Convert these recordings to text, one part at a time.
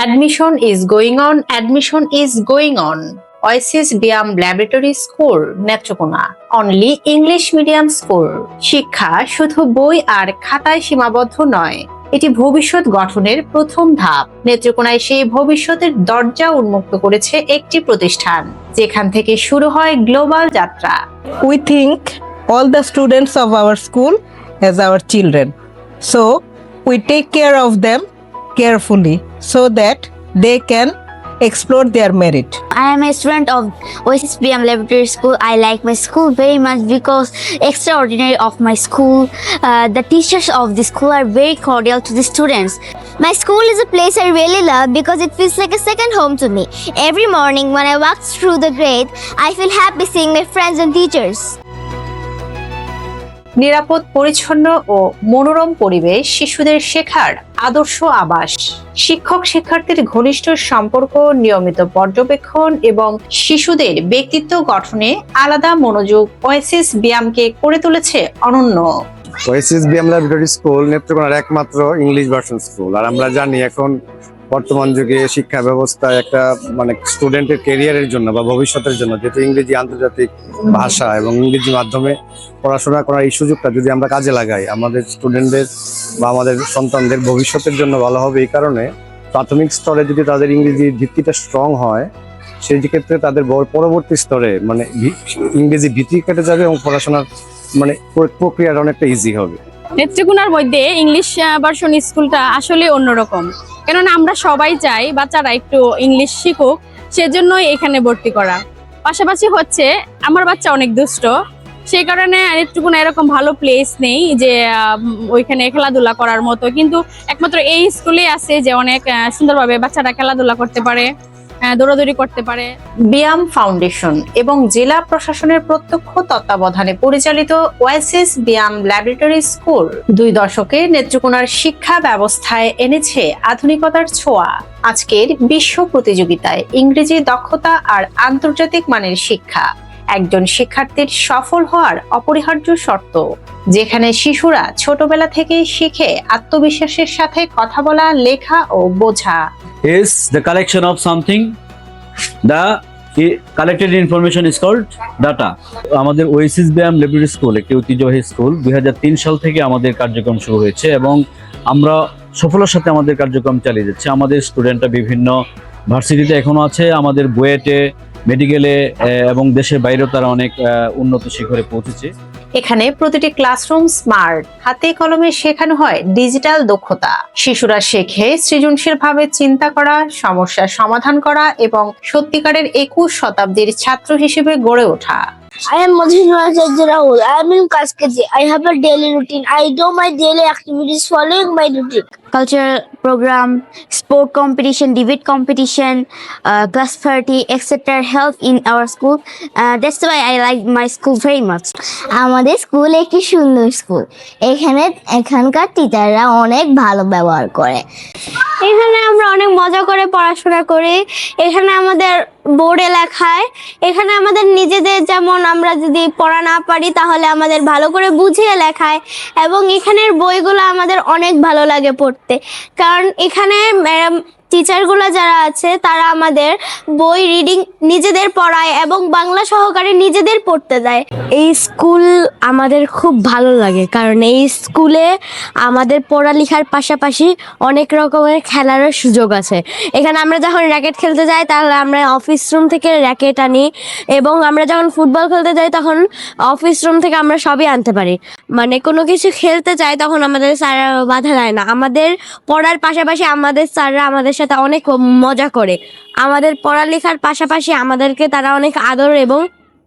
Admission is going on, admission is going on. Oasis Biam Laboratory School, Netrokona only English medium school শিক্ষা শুধু বই আর খাতায় সীমাবদ্ধ নয় এটি ভবিষ্যৎ গঠনের প্রথম ধাপ নেত্রকোনায় সেই ভবিষ্যতের দরজা উন্মুক্ত করেছে একটি প্রতিষ্ঠান যেখান থেকে শুরু হয় গ্লোবাল যাত্রা we think all the students of our school as our children. So we take care of them carefully so that they can explore their merit. I am a student of OSSBM Laboratory School. I like my school very much because extraordinary of my school. Uh, the teachers of the school are very cordial to the students. My school is a place I really love because it feels like a second home to me. Every morning when I walk through the gate, I feel happy seeing my friends and teachers. নিরাপদ, পরিচ্ছন্ন ও মনোরম পরিবেশ, শিশুদের শেখার আদর্শ আবাস। শিক্ষক শিক্ষার্থীর ঘনিষ্ঠ সম্পর্ক, নিয়মিত পর্যবেক্ষণ এবং শিশুদের ব্যক্তিত্ব গঠনে আলাদা মনোযোগ ওয়েসিস ব্যায়ামকে করে তুলেছে অনন্য। ওয়েসিস বিএম ল্যাবরেটরি স্কুল নেত্রকোনার একমাত্র ইংলিশ ভার্সন স্কুল। আর আমরা জানি এখন বর্তমান যুগে শিক্ষা ব্যবস্থা একটা মানে স্টুডেন্টের ক্যারিয়ারের জন্য বা ভবিষ্যতের জন্য যেহেতু ইংরেজি আন্তর্জাতিক ভাষা এবং ইংরেজি মাধ্যমে পড়াশোনা করার এই সুযোগটা যদি আমরা কাজে লাগাই, আমাদের স্টুডেন্টদের বা আমাদের সন্তানদের ভবিষ্যতের জন্য ভালো হবে এই কারণে প্রাথমিক স্তরে যদি তাদের ইংরেজি ভিত্তিটা স্ট্রং হয়, সেই ক্ষেত্রে তাদের পরবর্তী স্তরে মানে ইংরেজি ভীতি কেটে যাবে এবং পড়াশোনার মানে প্রক্রিয়াটা অনেকটা ইজি হবে। নেত্রকোনার মধ্যে ইংলিশ ভার্সন স্কুলটা আসলে অন্যরকম। কেননা আমরা সবাই চাই বাচ্চারা একটু ইংলিশ শিখুক, সেজন্যই এখানে ভর্তি করা। পাশাপাশি হচ্ছে, আমার বাচ্চা অনেক দুষ্ট, সেই কারণে নেত্রকোনা এরকম ভালো প্লেস নেই যে ওইখানে খেলাধুলা করার মতো। কিন্তু একমাত্র এই স্কুলে আছে যে অনেক সুন্দরভাবে বাচ্চারা খেলাধুলা করতে পারে। দৌড়াদৌড়ি করতে পারে। ব্যায়াম ফাউন্ডেশন এবং জেলা প্রশাসনের প্রত্যক্ষ তত্ত্বাবধানে পরিচালিত ওয়াইসিস ব্যায়াম ল্যাবরেটরি স্কুল দুই দশকে নেত্রকোনার শিক্ষা ব্যবস্থায় এনেছে আধুনিকতার ছোঁয়া। আজকের বিশ্ব প্রতিযোগিতায় ইংরেজি দক্ষতা আর আন্তর্জাতিক মানের শিক্ষা। একজন শিক্ষার্থীর সফল হওয়ার অপরিহার্য শর্ত, যেখানে শিশুরা ছোটবেলা থেকেই শিখে আত্মবিশ্বাসের সাথে কথা বলা, লেখা ও বোঝা। Is the collection of something the collected information information called data আমাদের ওয়েসিস ব্যায়াম ল্যাবরেটরি স্কুল, একটি ঐতিহ্যবাহী স্কুল, দুই হাজার তিন সাল থেকে আমাদের কার্যক্রম শুরু হয়েছে এবং আমরা সফলতার সাথে আমাদের কার্যক্রম চালিয়ে যাচ্ছি। আমাদের স্টুডেন্টরা বিভিন্ন ভার্সিটিতে এখনও আছে, আমাদের বুয়েটে মেডিকেলে এবং দেশের বাইরেও তারা অনেক উন্নত শিখরে পৌঁছেছে। এখানে প্রতিটি ক্লাসরুম স্মার্ট হাতে কলমে শেখানো হয় ডিজিটাল দক্ষতা। শিশুরা শেখে সৃজনশীলভাবে চিন্তা করা, সমস্যার সমাধান করা এবং সত্যিকারের একুশ শতাব্দীর ছাত্র হিসেবে গড়ে ওঠা। I am Madhura Rahul. I am in Kaskadi. I have a daily routine. I do my daily activities following my routine. Cultural program, sport competition, debate competition, uh, class party, etc. help in our school. Uh, that's why I like my school very much. আমাদের school একটি সুন্দর school এখানে এখানকার টিচাররা অনেক ভালো ব্যবহার করে এখানে আমরা অনেক মজা করে পড়াশোনা করি এখানে আমাদের বোর্ডে লেখায়। এখানে আমাদের নিজেদের যেমন আমরা যদি পড়া না পারি, তাহলে আমাদের ভালো করে বুঝিয়ে লেখায় এবং এখানের বইগুলো আমাদের অনেক ভালো লাগে পড়তে। কারণ এখানে ম্যাডাম টিচারগুলো যারা আছে, তারা আমাদের বই রিডিং নিজেদের পড়ায় এবং বাংলা সহকারে নিজেদের পড়তে দেয়। এই স্কুল আমাদের খুব ভালো লাগে, কারণ এই স্কুলে আমাদের পড়ালেখার পাশাপাশি অনেক রকমের খেলারও সুযোগ আছে। এখানে আমরা যখন র্যাকেট খেলতে যাই, তাহলে আমরা অফিস রুম থেকে র্যাকেট আনি এবং আমরা যখন ফুটবল খেলতে যাই তখন অফিস রুম থেকে আমরা সবই আনতে পারি। মানে কোনো কিছু খেলতে চাই তখন আমাদের স্যাররা বাধা দেয় না। আমাদের পড়ার পাশাপাশি আমাদের স্যাররা আমাদের সাথে অনেক মজা করে। আমাদের পড়ালেখার পাশাপাশি আমাদেরকে তারা অনেক আদর এবং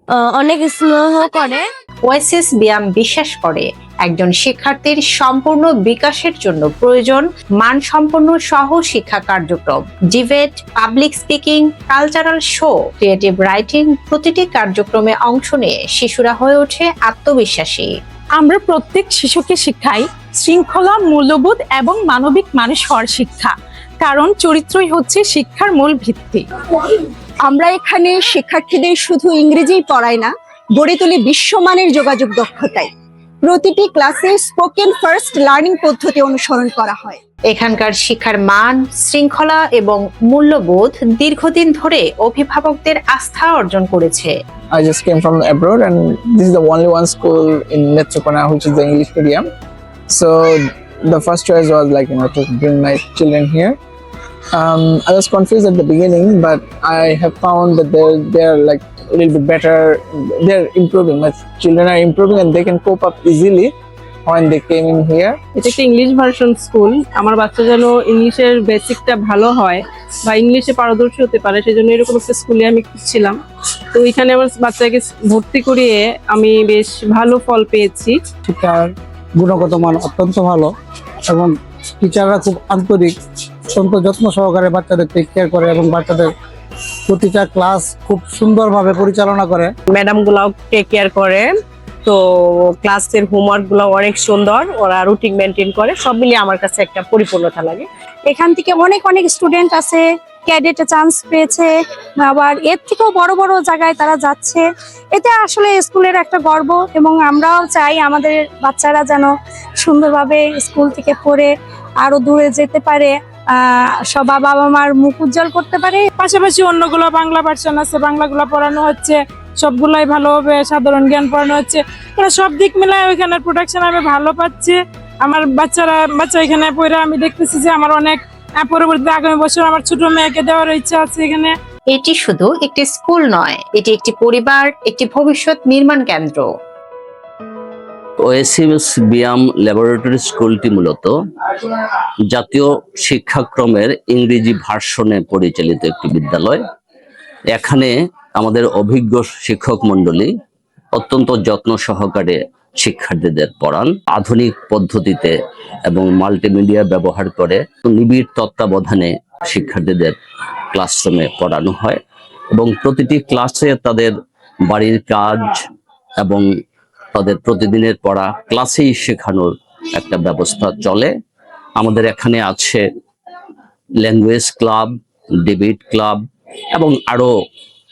অনেক স্নেহ করে। ওয়াইসিস ব্যায়াম বিশ্বাস করে একজন শিক্ষার্থীর সম্পূর্ণ বিকাশের জন্য প্রয়োজন মানসম্পন্ন সহ শিক্ষা কার্যক্রম। Debate public speaking cultural show creative writing প্রতিটি কার্যক্রমে অংশ নিয়ে শিশুরা হয়ে ওঠে আত্মবিশ্বাসী। আমরা প্রত্যেক শিশুকে শিখাই শৃঙ্খলা মূল্যবোধ এবং মানবিক মানুষ হওয়ার শিক্ষা কারণ চরিত্রই হচ্ছে শিক্ষার মূল ভিত্তি। আমরা এখানে শিক্ষার্থীদের শুধু ইংরেজিই পড়াই না গড়ে তুলি বিশ্বমানের যোগাযোগ দক্ষতায় প্রতিটি ক্লাসে স্পোকেন ফার্স্ট লার্নিং পদ্ধতি অনুসরণ করা হয় এখানকার শিক্ষার মান শৃঙ্খলা এবং মূল্যবোধ দীর্ঘদিন ধরে অভিভাবকদের আস্থা অর্জন করেছে I just came from abroad, and this is the only one school in Netrokona which is the English medium. So the first choice was like you know to bring my children here. Um, I was confused at the beginning, but I have found that they're they're like a little bit better. They're improving. My children are improving, and they can cope up easily when they came in here. এটা একটা English version school আমার বাচ্চা যেন ইংলিশের বেসিকটা ভালো হয় বা ইংলিশে পারদর্শী হতে পারে সেজন্য এরকম একটা স্কুলে আমি খুঁজছিলাম তো এখানে আমার বাচ্চাকে ভর্তি করিয়ে আমি বেশ ভালো ফল পেয়েছি শিক্ষার গুণগত মান অত্যন্ত ভালো এবং টিচাররা খুব আন্তরিক অত্যন্ত যত্ন সহকারে বাচ্চাদের টেক কেয়ার করে এবং বাচ্চাদের প্রতিটা ক্লাস খুব সুন্দরভাবে পরিচালনা করে। ম্যাডাম গুলাও টেক কেয়ার করে। তো ক্লাসের হোমওয়ার্কগুলো অনেক সুন্দর। ওরা রুটিন মেনটেন করে। সব মিলিয়ে আমার কাছে একটা পরিপূর্ণতা লাগে। এখান থেকে অনেক অনেক স্টুডেন্ট আছে। ক্যাডেটে চান্স পেয়েছে। আবার এর থেকেও বড় বড় জায়গায় তারা যাচ্ছে। এতে আসলে স্কুলের একটা গর্ব এবং আমরাও চাই আমাদের বাচ্চারা যেন সুন্দরভাবে স্কুল থেকে পড়ে আরও দূরে যেতে পারে। সব বাবা মার মুখ উজ্জ্বল করতে পারে। পাশাপাশি অন্যগুলো বাংলা ভার্সন আছে, বাংলাগুলো পড়ানো হচ্ছে, সবগুলাই ভালোভাবে সাধারণ জ্ঞান পড়ানো হচ্ছে। মানে সব দিক মিলায় ওইখানের প্রোডাকশন আমি ভালো পাচ্ছি। আমার বাচ্চারা, বাচ্চা এখানে পড়ে আমি দেখতেছি যে আমার অনেক পরবর্তীতে আগামী বছর আমার ছোট মেয়েকে দেওয়ার ইচ্ছা আছে এখানে। এটি শুধু একটি স্কুল নয়, এটি একটি পরিবার, একটি ভবিষ্যৎ নির্মাণ কেন্দ্র। ওএসিএস বিয়াম ল্যাবরেটরি স্কুলটি মূলত জাতীয় শিক্ষাক্রমের ইংরেজি ভার্সনে পরিচালিত একটি বিদ্যালয়। এখানে আমাদের অভিজ্ঞ শিক্ষক মণ্ডলী অত্যন্ত যত্ন সহকারে শিক্ষার্থীদের পড়ান, আধুনিক পদ্ধতিতে এবং মাল্টিমিডিয়া ব্যবহার করে নিবিড় তত্ত্বাবধানে শিক্ষার্থীদের ক্লাসরুমে পড়ানো হয় এবং প্রতিটি ক্লাসে তাদের বাড়ির কাজ এবং তাদের প্রতিদিনের পড়া ক্লাসেই শেখানোর একটা ব্যবস্থা চলে। আমাদের এখানে আছে ল্যাঙ্গুয়েজ ক্লাব ডিবেট ক্লাব এবং আরও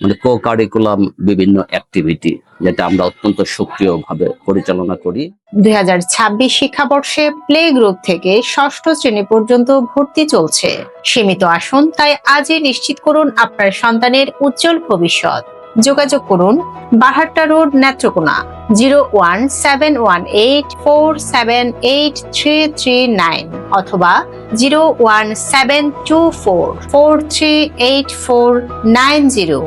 মানে কো কারিকুলাম বিভিন্ন অ্যাক্টিভিটি যেটা আমরা অত্যন্ত সক্রিয়ভাবে পরিচালনা করি। দুই হাজার ছাব্বিশ শিক্ষাবর্ষে প্লে গ্রুপ থেকে ষষ্ঠ শ্রেণি পর্যন্ত ভর্তি চলছে। সীমিত আসন, তাই আজই নিশ্চিত করুন আপনার সন্তানের উজ্জ্বল ভবিষ্যৎ। যোগাযোগ করুন Bahatta road, Netrokona zero one seven one eight four seven eight three three nine অথবা zero one seven two four four three eight four nine zero